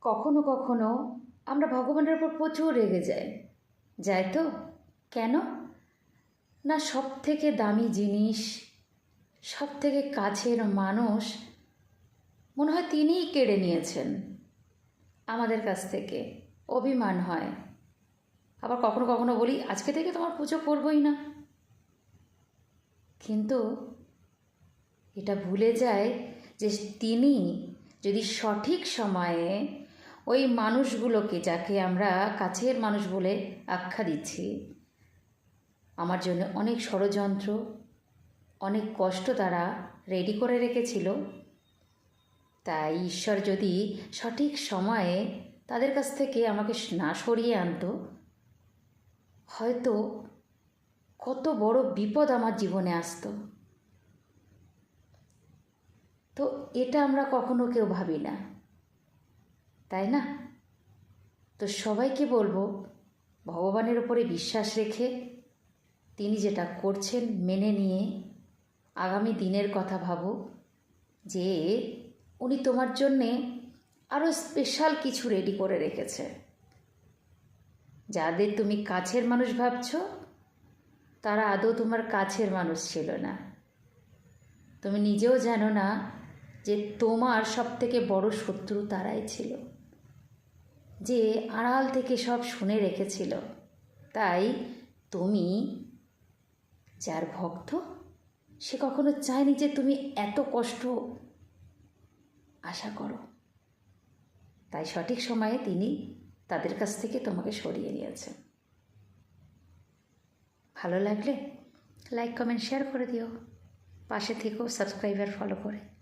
কখনো কখনো আমরা ভগবানের উপর প্রচুর রেগে যাই। যায় তো? কেন? না সব থেকে দামি জিনিস সব থেকে কাছের মানুষ মনে হয় তিনিই কেড়ে নিয়েছেন। আমাদের কাছ থেকে অভিমান হয়। আবার কখনো কখনো বলি, আজকে থেকে তোমার পুজো করবই না। কিন্তু এটা ভুলে যায় যে তিনি যদি সঠিক সময়ে ওই মানুষগুলোকে যাকে আমরা কাছের মানুষ বলে আখ্যা দিচ্ছি, আমার জন্য অনেক ষড়যন্ত্র, অনেক কষ্ট তারা রেডি করে রেখেছিল। তাই ঈশ্বর যদি সঠিক সময়ে তাদের কাছ থেকে আমাকে না সরিয়ে আনতো, হয়তো কত বড় বিপদ আমার জীবনে আসতো। তো এটা আমরা কখনো কেউ ভাবি না। তাই না? তো সবাইকে বলব, ভগবানের উপরে বিশ্বাস রেখে তিনি যেটা করছেন মেনে নিয়ে আগামী দিনের কথা ভাবো যে উনি তোমার জন্যে আরও স্পেশাল কিছু রেডি করে রেখেছে। যাদের তুমি কাছের মানুষ ভাবছ, তারা আদৌ তোমার কাছের মানুষ ছিল না। তুমি নিজেও জানো না যে তোমার সব থেকে বড় শত্রু তারাই ছিল। যে আড়াল থেকে সব শুনে রেখেছিল। তাই তুমি, যার ভক্ত, সে কখনো চায়নি যে তুমি এত কষ্ট আশা করো। তাই সঠিক সময়ে তিনি তাদের কাছ থেকে তোমাকে সরিয়ে নিয়েছেন। ভালো লাগলে লাইক কমেন্ট শেয়ার করে দিও। পাশে থেকেও সাবস্ক্রাইবার ফলো করে।